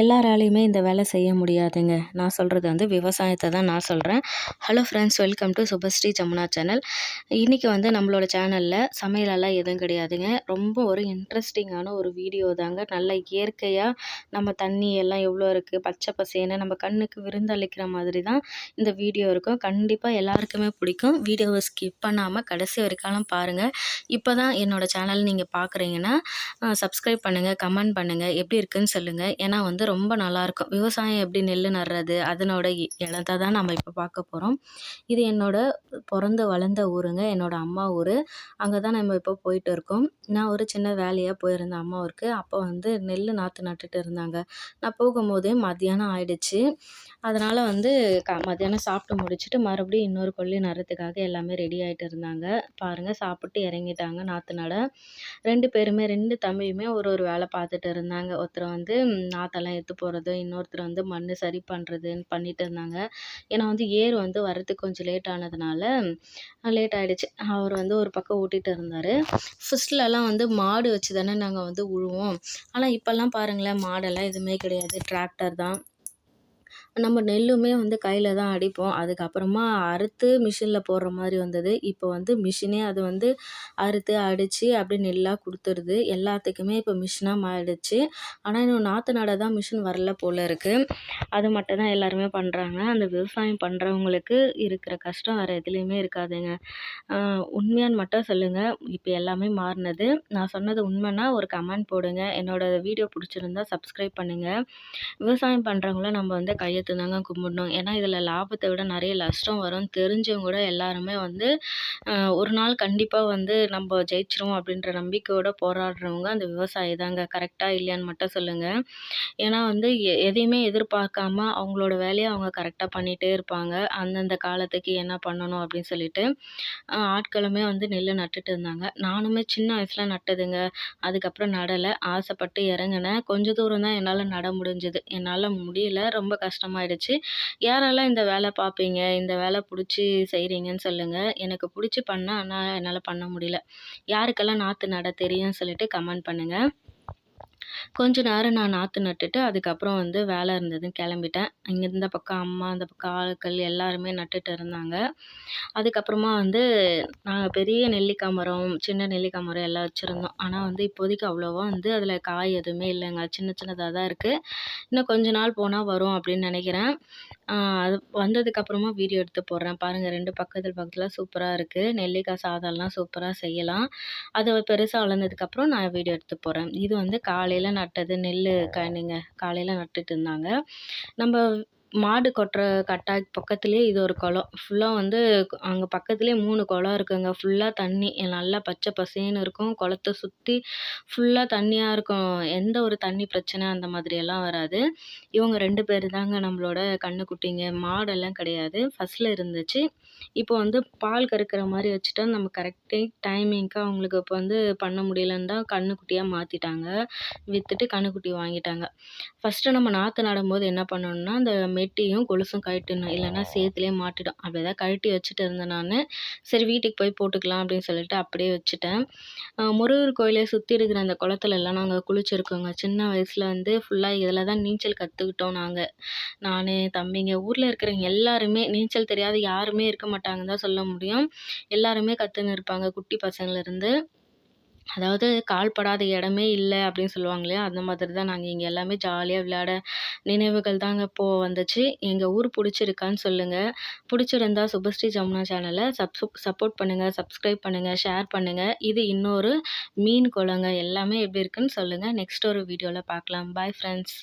எல்லாராலையுமே இந்த வேலை செய்ய முடியாதுங்க. நான் சொல்கிறது வந்து விவசாயத்தை தான் நான் சொல்கிறேன் hello friends welcome to Subhashree Jamuna channel இன்றைக்கி வந்து நம்மளோட சேனலில் சமையலெல்லாம் எதுவும் கிடையாதுங்க. ரொம்ப ஒரு இன்ட்ரெஸ்டிங்கான ஒரு வீடியோ தாங்க. நல்ல இயற்கையாக நம்ம தண்ணி எல்லாம் எவ்வளோ இருக்குது பச்சை பசேன்னு நம்ம கண்ணுக்கு விருந்தளிக்கிற மாதிரி தான் இந்த வீடியோ இருக்கும். கண்டிப்பாக எல்லாருக்குமே பிடிக்கும். வீடியோவை ஸ்கிப் பண்ணாமல் கடைசி வரைக்காலும் பாருங்கள் இப்போ தான் என்னோடய சேனல் நீங்கள் பார்க்குறீங்கன்னா சப்ஸ்கிரைப் பண்ணுங்கள் கமெண்ட் பண்ணுங்கள் எப்படி இருக்குன்னு சொல்லுங்கள் ஏன்னா வந்து வந்து ரொம்ப நல்லாயிருக்கும் விவசாயம் எப்படி நெல் நடுறது அதனோட இடத்தை தான் நம்ம இப்போ பார்க்க போகிறோம் இது என்னோட பிறந்து வளர்ந்த ஊருங்க. என்னோட அம்மா ஊர். அங்கே தான் நம்ம இப்போ போயிட்டு இருக்கோம். நான் ஒரு சின்ன வேலையாக போயிருந்தேன் அம்மா ஊருக்கு. அப்போ வந்து நெல் நாற்று நட்டுட்டு இருந்தாங்க. நான் போகும்போதே மத்தியானம் ஆயிடுச்சு. அதனால் வந்து க மத்தியானம் சாப்பிட்டு முடிச்சுட்டு மறுபடியும் இன்னொரு கொல்லி நடுறதுக்காக எல்லாமே ரெடி ஆகிட்டு இருந்தாங்க. பாருங்கள் சாப்பிட்டு இறங்கிட்டாங்க நாற்று நட. ரெண்டு பேருமே ரெண்டு தம்பியுமே ஒரு ஒரு வேலை பார்த்துட்டு இருந்தாங்க. ஒருத்தர் வந்து நாற்றெல்லாம் எடுத்து போகிறது இன்னொருத்தர் வந்து மண் சரி பண்ணுறதுன்னு பண்ணிட்டு இருந்தாங்க. ஏன்னா வந்து ஏர் வந்து வர்றதுக்கு கொஞ்சம் லேட் ஆனதுனால லேட் ஆகிடுச்சு அவர் வந்து ஒரு பக்கம் ஓட்டிகிட்டு இருந்தார். ஃபஸ்ட்லலாம் வந்து மாடு வச்சு தானே நாங்கள் வந்து உழுவோம். ஆனால் இப்போல்லாம் பாருங்களேன் மாடெல்லாம் எதுவுமே கிடையாது. டிராக்டர் தான். நம்ம நெல்லுமே வந்து கையில் தான் அடிப்போம். அதுக்கப்புறமா அறுத்து மிஷினில் போடுற மாதிரி வந்தது. இப்போ வந்து மிஷினே அது வந்து அறுத்து அடித்து அப்படியே நெல்லாக கொடுத்துருது. எல்லாத்துக்குமே இப்போ மிஷினாக மாறிடுச்சு. ஆனால் இன்னும் நாற்று நட தான் மிஷின் வரல போல் இருக்குது அது மட்டும் தான் எல்லாருமே பண்ணுறாங்க அந்த விவசாயம் பண்ணுறவங்களுக்கு இருக்கிற கஷ்டம் வேறு எதுலேயுமே இருக்காதுங்க. உண்மையான்னு மட்டும் சொல்லுங்கள் இப்போ எல்லாமே மாறினது. நான் சொன்னது உண்மைன்னா ஒரு கமெண்ட் போடுங்க. என்னோடய வீடியோ பிடிச்சிருந்தா சப்ஸ்கிரைப் பண்ணுங்கள் விவசாயம் பண்ணுறவங்கள நம்ம வந்து கையை கையெடுத்து தாங்க கும்பிடணும். ஏன்னா இதில் லாபத்தை விட நிறைய நஷ்டம் வரும்னு தெரிஞ்சவங்க கூட எல்லாருமே வந்து ஒரு நாள் கண்டிப்பாக வந்து நம்ம ஜெயிச்சிருவோம் அப்படின்ற நம்பிக்கையோடு போராடுறவங்க அந்த விவசாயி தாங்க கரெக்டாக இல்லையான்னு மட்டும் சொல்லுங்கள் ஏன்னா வந்து எ எதையுமே எதிர்பார்க்காம அவங்களோட வேலையை அவங்க கரெக்டாக பண்ணிகிட்டே இருப்பாங்க. அந்தந்த காலத்துக்கு என்ன பண்ணணும் அப்படின்னு சொல்லிட்டு ஆட்களுமே வந்து நெல் நட்டுட்டு இருந்தாங்க. நானுமே சின்ன வயசில் நட்டதுங்க. அதுக்கப்புறம் நடலை. ஆசைப்பட்டு இறங்கினேன். கொஞ்சம் தூரம் தான் என்னால் நட முடிஞ்சுது. என்னால் முடியல. ரொம்ப கஷ்டமாக கஷ்டமாயிடுச்சு. யாரெல்லாம் இந்த வேலை பார்ப்பீங்க இந்த வேலை பிடிச்சி செய்கிறீங்கன்னு சொல்லுங்கள் எனக்கு பிடிச்சி பண்ணால் ஆனால் என்னால் பண்ண முடியல. யாருக்கெல்லாம் நாற்று நட தெரியும்னு சொல்லிட்டு கமெண்ட் பண்ணுங்கள் கொஞ்ச நேரம் நான் நாற்று நட்டுட்டு அதுக்கப்புறம் வந்து வேலை இருந்ததுன்னு கிளம்பிட்டேன். இங்கே இந்த பக்கம் அம்மா அந்த பக்கம் ஆட்கள் எல்லாருமே நட்டுட்டு இருந்தாங்க. அதுக்கப்புறமா வந்து நாங்கள் பெரிய நெல்லிக்காய் மரம் சின்ன நெல்லிக்காய் மரம் எல்லாம் வச்சுருந்தோம். ஆனால் வந்து இப்போதைக்கு அவ்வளோவா வந்து அதில் காய் எதுவுமே இல்லைங்க. சின்ன சின்னதாக தான் இருக்குது இன்னும் கொஞ்ச நாள் போனால் வரும் அப்படின்னு நினைக்கிறேன். அது வந்ததுக்கப்புறமா வீடியோ எடுத்து போடுறேன். பாருங்கள் ரெண்டு பக்கத்தில் பக்கத்தில் சூப்பராக இருக்குது நெல்லிக்காய் சாதம்லாம் சூப்பராக செய்யலாம். அது பெருசாக வளர்ந்ததுக்கப்புறம் நான் வீடியோ எடுத்து போடுறேன். இது வந்து காலையில் நட்டது நெல் கனிங்க காலையில் நட்டுட்டு இருந்தாங்க. நம்ம மாடு கொட்டுற கட்டா பக்கத்துலேயே இது ஒரு குளம். ஃபுல்லாக வந்து அங்கே பக்கத்துலேயே மூணு குளம் இருக்குங்க. ஃபுல்லாக தண்ணி நல்லா பச்சை பசேன்னு இருக்கும். குளத்தை சுற்றி ஃபுல்லாக தண்ணியாக இருக்கும். எந்த ஒரு தண்ணி பிரச்சனை அந்த மாதிரியெல்லாம் வராது. இவங்க ரெண்டு பேர் தாங்க நம்மளோட கன்றுக்குட்டிங்க மாடெல்லாம் கிடையாது. ஃபஸ்ட்டில் இருந்துச்சு. இப்போ வந்து பால் கறக்கிற மாதிரி வச்சுட்டா நம்ம கரெக்டே டைமிங்க்கு அவங்களுக்கு இப்போ வந்து பண்ண முடியலன்னு தான் கன்றுக்குட்டியாக மாற்றிட்டாங்க விற்றுட்டு கன்றுக்குட்டி வாங்கிட்டாங்க. ஃபஸ்ட்டு நம்ம நாற்று நடும்போது என்ன பண்ணணும்னா அந்த மெட்டியும் கொலுசும் கழட்டணும். இல்லைன்னா சேத்துலேயே மாட்டிடும். அப்படி தான் கழட்டி வச்சுட்டு இருந்தேன் நான். சரி வீட்டுக்கு போய் போட்டுக்கலாம் அப்படின்னு சொல்லிட்டு அப்படியே வச்சுட்டேன். முருகர் கோயிலை சுற்றி இருக்கிற அந்த குளத்துலலாம் நாங்கள் குளிச்சிருக்கோங்க. சின்ன வயசில் வந்து ஃபுல்லாக இதில் தான் நீச்சல் கற்றுக்கிட்டோம் நாங்கள் நான் தம்பிங்க ஊரில் இருக்கிறவங்க எல்லாருமே நீச்சல் தெரியாத யாருமே இருக்க மாட்டாங்கன்னு தான் சொல்ல முடியும். எல்லாருமே கற்றுன்னு இருப்பாங்க குட்டி பசங்கள்லேருந்து அதாவது கால் படாத இடமே இல்லை அப்படின்னு சொல்லுவாங்க இல்லையா? அந்த மாதிரி தான் நாங்கள் இங்கே எல்லாமே ஜாலியாக விளையாட நினைவுகள் தாங்க இப்போது வந்துச்சு. எங்கள் ஊர் பிடிச்சிருக்கான்னு சொல்லுங்கள் பிடிச்சிருந்தா சுபஸ்ரீ ஜமுனா சேனலை சப்ஸ் சப்போர்ட் பண்ணுங்கள் சப்ஸ்கிரைப் பண்ணுங்கள் ஷேர் பண்ணுங்கள் இது இன்னொரு மீன் குளங்க எல்லாமே எப்படி இருக்குன்னு சொல்லுங்கள் நெக்ஸ்ட் ஒரு வீடியோவில் பார்க்கலாம். Bye friends